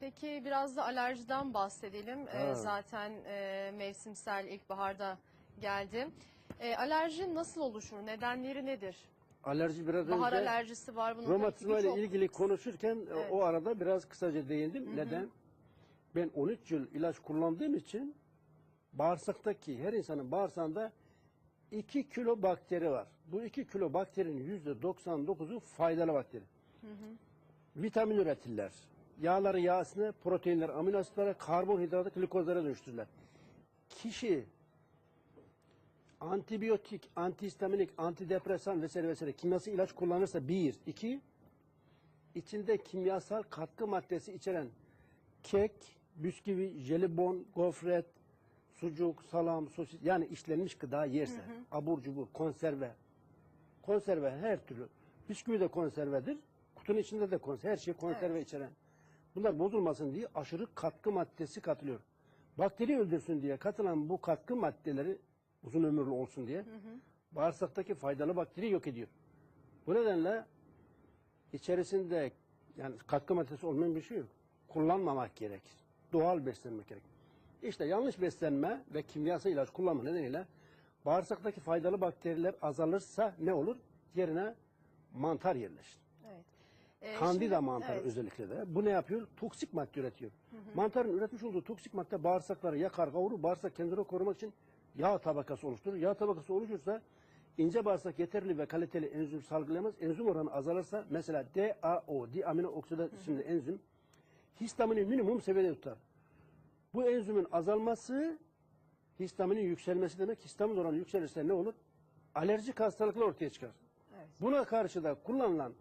Peki biraz da alerjiden bahsedelim. Ee, zaten e, mevsimsel ilkbaharda geldi. E, alerji nasıl oluşur? Nedenleri nedir? Alerji biraz Bahar önce alerjisi var. Bunun romatizma ile ilgili konuşurken e, Evet. o arada biraz kısaca değindim. Neden? Ben 13 yıl ilaç kullandığım için bağırsaktaki her insanın bağırsağında 2 kilo bakteri var. Bu 2 kilo bakterinin %99'u faydalı bakteri. Vitamin üretirler. Yağları yağ asitine, proteinler amino asitlere, karbonhidratı glikozlara dönüştürürler. Kişi antibiyotik, antihistaminik, antidepresan vesaire vesaire kimyasal ilaç kullanırsa bir, iki, içinde kimyasal katkı maddesi içeren kek, bisküvi, jelibon, gofret, sucuk, salam, sosis yani işlenmiş gıda yerse, abur cubur, konserve, konserve her türlü, bisküvi de konservedir, kutunun içinde de konserve, her şey konserve içeren. Bunlar bozulmasın diye aşırı katkı maddesi katılıyor. Bakteri öldürsün diye katılan bu katkı maddeleri uzun ömürlü olsun diye bağırsaktaki faydalı bakteri yok ediyor. Bu nedenle içerisinde yani katkı maddesi olmayan bir şey yok. Kullanmamak gerekir. Doğal beslenmek gerekir. İşte yanlış beslenme ve kimyasal ilaç kullanma nedeniyle bağırsaktaki faydalı bakteriler azalırsa ne olur? Yerine mantar yerleşir. Evet. E, Kandida şimdi- mantarı evet. özellikle de. Bu ne yapıyor? Toksik madde üretiyor. Mantarın üretmiş olduğu toksik madde bağırsakları yakar kavurur. Bağırsak kendini korumak için yağ tabakası oluşturur. Yağ tabakası oluşursa ince bağırsak yeterli ve kaliteli enzim salgılayamaz. Enzim oranı azalırsa mesela DAO, diamino oksidat isimli enzim histamini minimum seviyede tutar. Bu enzimin azalması histaminin yükselmesi demek. Histamin oranı yükselirse ne olur? Alerjik hastalıklar ortaya çıkar. Evet. Buna karşı da kullanılan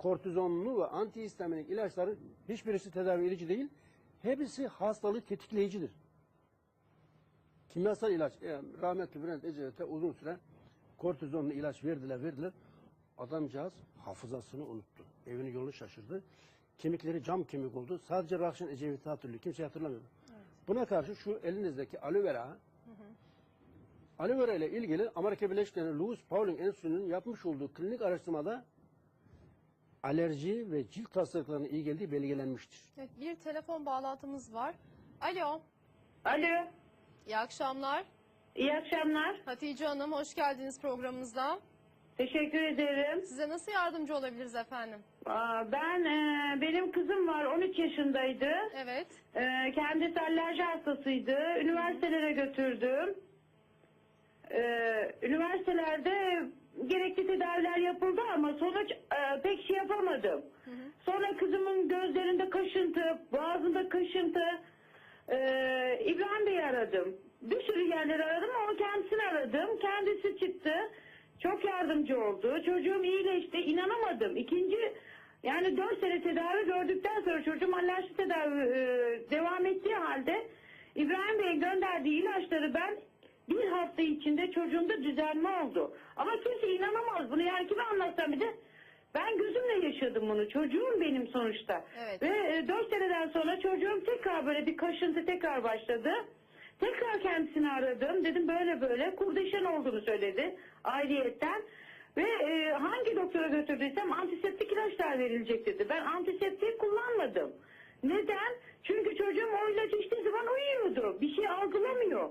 kortizonlu ve antihistaminik ilaçların hiçbirisi tedavi edici değil. Hepsi hastalığı tetikleyicidir. Kimyasal ilaç, e, rahmetli Bülent Ecevit'e uzun süre kortizonlu ilaç verdiler, verdiler. Adamcağız hafızasını unuttu. Evini yolunu şaşırdı. Kemikleri cam kemik oldu. Sadece Rahşan Ecevit'i hatırlıyor. Kimse hatırlamıyor. Buna karşı şu elinizdeki aloe vera, aloe vera ile ilgili Amerika Birleşik Devletleri Louis Pauling Enstitüsü'nün yapmış olduğu klinik araştırmada alerji ve cilt hastalıklarına iyi geldiği belgelenmiştir. Evet, bir telefon bağlantımız var. Alo. Alo, İyi akşamlar. iyi akşamlar. Hatice Hanım hoş geldiniz programımızda. Teşekkür ederim. Size nasıl yardımcı olabiliriz efendim? Aa, Ben, e, benim kızım var, 13 yaşındaydı. Evet. E, kendisi alerji hastasıydı. Üniversitelere götürdüm. E, üniversitelerde gerekli tedaviler yapıldı ama sonuç e, pek şey yapamadım. Sonra kızımın gözlerinde kaşıntı, boğazında kaşıntı. E, İbrahim Bey'i aradım. Bir sürü yerleri aradım ama kendisini aradım. Kendisi çıktı. Çok yardımcı oldu. Çocuğum iyileşti. İnanamadım. İkinci yani 4 sene tedavi gördükten sonra çocuğum alerji tedavi e, devam ettiği halde İbrahim Bey'in gönderdiği ilaçları ben bir hafta içinde çocuğumda düzelme oldu. Ama kimse inanamaz bunu. Yani kime anlatsam bir de ben gözümle yaşadım bunu. Çocuğum benim sonuçta. Evet. Ve 4 seneden sonra çocuğum tekrar böyle bir kaşıntı tekrar başladı. Tekrar kendisini aradım. Dedim böyle böyle kurdeşen olduğunu söyledi ayrıyetten. Ve e, hangi doktora götürdüysem antiseptik ilaçlar verilecek dedi. Ben antiseptik kullanmadım. Neden? Çünkü çocuğum o ilacı içtiği zaman uyuyordu. Bir şey algılamıyor.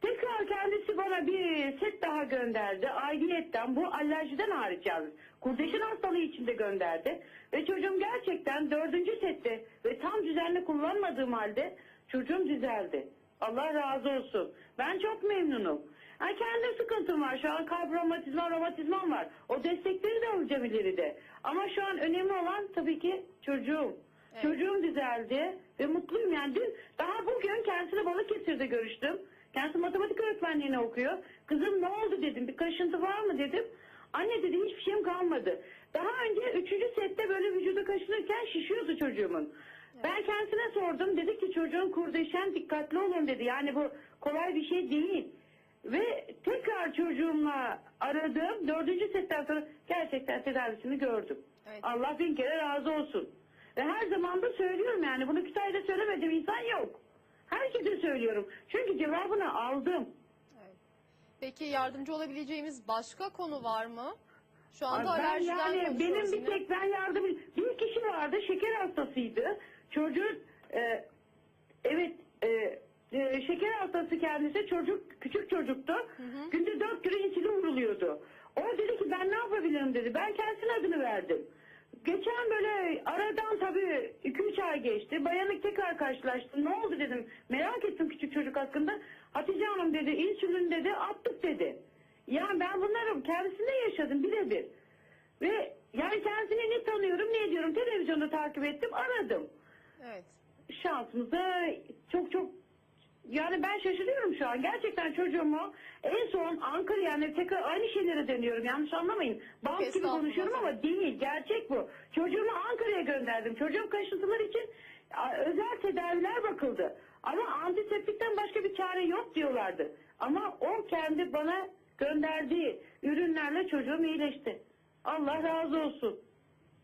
Tekrar kendisi bana bir set daha gönderdi. Ayrıyetten bu alerjiden hariç yalnız. Kurdeşin hastalığı içinde gönderdi. Ve çocuğum gerçekten dördüncü sette ve tam düzenli kullanmadığım halde çocuğum düzeldi. Allah razı olsun. Ben çok memnunum. Ha, kendi sıkıntım var. Şu an kalp romatizma, romatizmam var. O destekleri de alacağım ileride. Ama şu an önemli olan tabii ki çocuğum. Evet. Çocuğum düzeldi ve mutluyum yani. Dün, daha bugün kendisiyle Balıkesir'de görüştüm. Kendisi matematik öğretmenliğini okuyor. Kızım ne oldu dedim. Bir kaşıntı var mı dedim. Anne dedi hiçbir şeyim kalmadı. Daha önce üçüncü sette böyle vücuda kaşınırken şişiyordu çocuğumun. Ben kendisine sordum. Dedi ki çocuğun kurdeşen dikkatli olun dedi. Yani bu kolay bir şey değil. Ve tekrar çocuğumla aradım. Dördüncü setten sonra gerçekten tedavisini gördüm. Evet. Allah bin kere razı olsun. Ve her zaman da söylüyorum yani. Bunu Kütahya'da söylemediğim insan yok. Herkese söylüyorum. Çünkü cevabını aldım. Evet. Peki yardımcı olabileceğimiz başka konu var mı? Şu anda ben alerjiden yani konuşuyoruz benim bir yine. tek ben yardım bir kişi vardı şeker hastasıydı. Çocuğu e, evet e, e, şeker hastası kendisi çocuk küçük çocuktu. Günde dört kere insülin vuruluyordu. O dedi ki ben ne yapabilirim dedi. Ben kendisine adını verdim. Geçen böyle aradan tabii 2-3 ay geçti. Bayanlık tekrar karşılaştım. Ne oldu dedim. Merak ettim küçük çocuk hakkında. Hatice Hanım dedi insülin dedi attık dedi. Yani ben bunları kendisinde yaşadım birebir. Ve yani kendisini ne tanıyorum ne ediyorum televizyonda takip ettim aradım. Evet. Şansımıza çok çok yani ben şaşırıyorum şu an. Gerçekten çocuğumu en son Ankara yani tekrar aynı şeylere dönüyorum. Yanlış anlamayın. Bant gibi Estağfurullah konuşuyorum ama değil. Gerçek bu. Çocuğumu Ankara'ya gönderdim. Çocuğum kaşıntılar için a, özel tedaviler bakıldı. Ama antiseptikten başka bir çare yok diyorlardı. Ama o kendi bana gönderdiği ürünlerle çocuğum iyileşti. Allah razı olsun.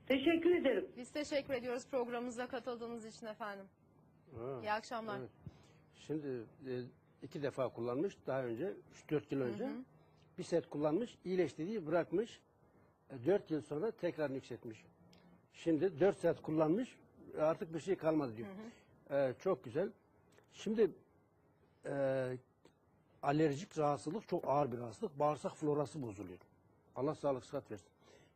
Teşekkür ederim. Biz teşekkür ediyoruz programımıza katıldığınız için efendim. Ha, İyi akşamlar. evet. Şimdi e, iki defa kullanmış daha önce 3-4 yıl önce. Bir set kullanmış, iyileştirdiği bırakmış. 4 yıl sonra tekrar yükseltmiş. Şimdi 4 set kullanmış e, artık bir şey kalmadı diyor. E, çok güzel. Şimdi e, alerjik rahatsızlık çok ağır bir rahatsızlık. Bağırsak florası bozuluyor. Allah sağlık sıhhat versin.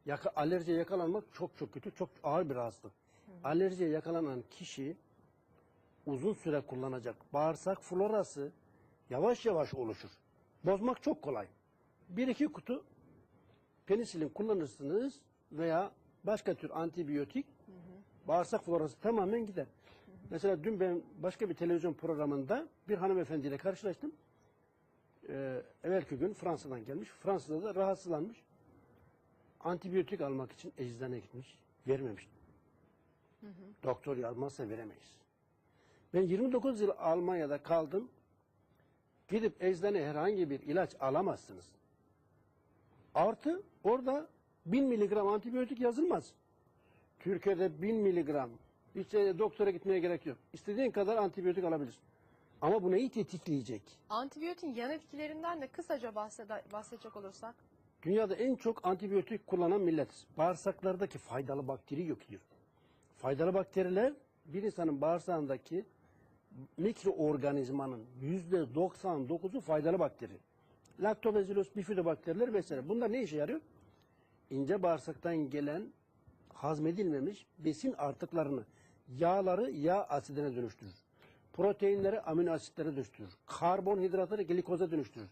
Yaka, alerjiye yakalanmak çok çok kötü, çok ağır bir rahatsızlık. Alerjiye yakalanan kişi uzun süre kullanacak. Bağırsak florası yavaş yavaş oluşur. Bozmak çok kolay. Bir iki kutu penisilin kullanırsınız veya başka tür antibiyotik bağırsak florası tamamen gider. Mesela dün ben başka bir televizyon programında bir hanımefendiyle karşılaştım. Ee, evvelki gün Fransa'dan gelmiş. Fransa'da da rahatsızlanmış. Antibiyotik almak için eczaneye gitmiş. Vermemiş. Doktor yazmazsa veremeyiz. Ben 29 yıl Almanya'da kaldım. Gidip eczane herhangi bir ilaç alamazsınız. Artı orada 1000 miligram antibiyotik yazılmaz. Türkiye'de 1000 miligram. Hiç e, doktora gitmeye gerek yok. İstediğin kadar antibiyotik alabilirsin. Ama bu neyi tetikleyecek? Antibiyotin yan etkilerinden de kısaca bahsede- bahsedecek olursak. Dünyada en çok antibiyotik kullanan milletiz. Bağırsaklardaki faydalı bakteri yok ediyor. Faydalı bakteriler bir insanın bağırsağındaki mikroorganizmanın yüzde 99'u faydalı bakteri. Lactobacillus bifidobakteriler vesaire. Bunlar ne işe yarıyor? İnce bağırsaktan gelen hazmedilmemiş besin artıklarını yağları yağ asidine dönüştürür. Proteinleri amino asitlere dönüştürür. Karbonhidratları glikoza dönüştürür.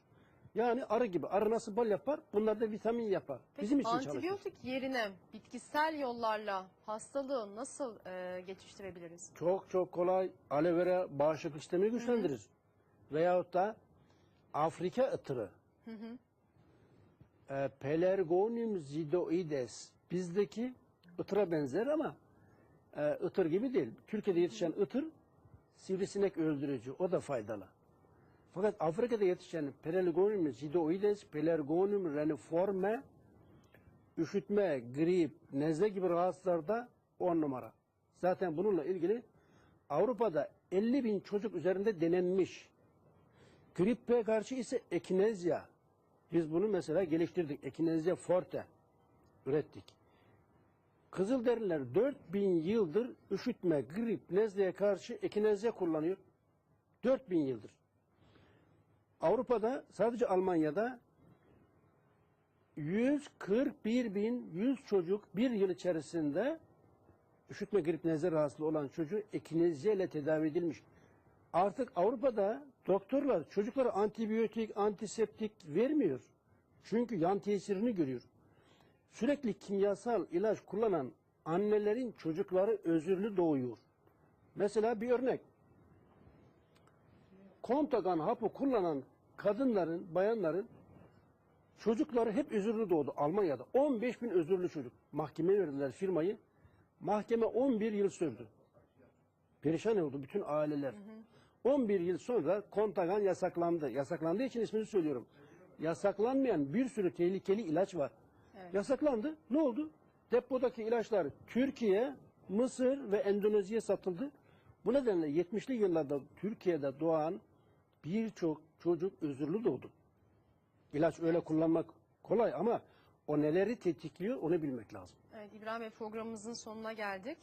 Yani arı gibi. Arı nasıl bal yapar? Bunlar da vitamin yapar. Peki Bizim için çalışır. antibiyotik yerine bitkisel yollarla hastalığı nasıl e, geçiştirebiliriz? Çok çok kolay aloe vera bağışıklık sistemini güçlendirir. Veyahut da Afrika ıtırı. E, Pelargonium zidoides. Bizdeki ıtıra benzer ama e, ıtır gibi değil. Türkiye'de yetişen ıtır sivrisinek öldürücü. O da faydalı. Fakat Afrika'da yetişen Pelargonium zidoides, Pelargonium reniforme üşütme, grip, nezle gibi rahatsızlarda on numara. Zaten bununla ilgili Avrupa'da 50 bin çocuk üzerinde denenmiş. Grippe karşı ise ekinezya. Biz bunu mesela geliştirdik. Ekinezya forte ürettik. Kızılderililer 4000 yıldır üşütme, grip, nezleye karşı ekinezya kullanıyor. 4000 yıldır. Avrupa'da sadece Almanya'da 141 bin 100 çocuk bir yıl içerisinde üşütme grip nezle rahatsızlığı olan çocuğu ekinezya ile tedavi edilmiş. Artık Avrupa'da doktorlar çocuklara antibiyotik, antiseptik vermiyor. Çünkü yan tesirini görüyor. Sürekli kimyasal ilaç kullanan annelerin çocukları özürlü doğuyor. Mesela bir örnek. Kontagan hapı kullanan kadınların, bayanların Çocukları hep özürlü doğdu Almanya'da. 15 bin özürlü çocuk. Mahkemeye verdiler firmayı. Mahkeme 11 yıl sürdü. Perişan oldu bütün aileler. 11 yıl sonra kontagan yasaklandı. Yasaklandığı için ismini söylüyorum. Yasaklanmayan bir sürü tehlikeli ilaç var. Evet. Yasaklandı. Ne oldu? Depodaki ilaçlar Türkiye, Mısır ve Endonezya'ya satıldı. Bu nedenle 70'li yıllarda Türkiye'de doğan birçok çocuk özürlü doğdu. İlaç öyle kullanmak kolay ama o neleri tetikliyor onu bilmek lazım. Evet İbrahim Bey programımızın sonuna geldik.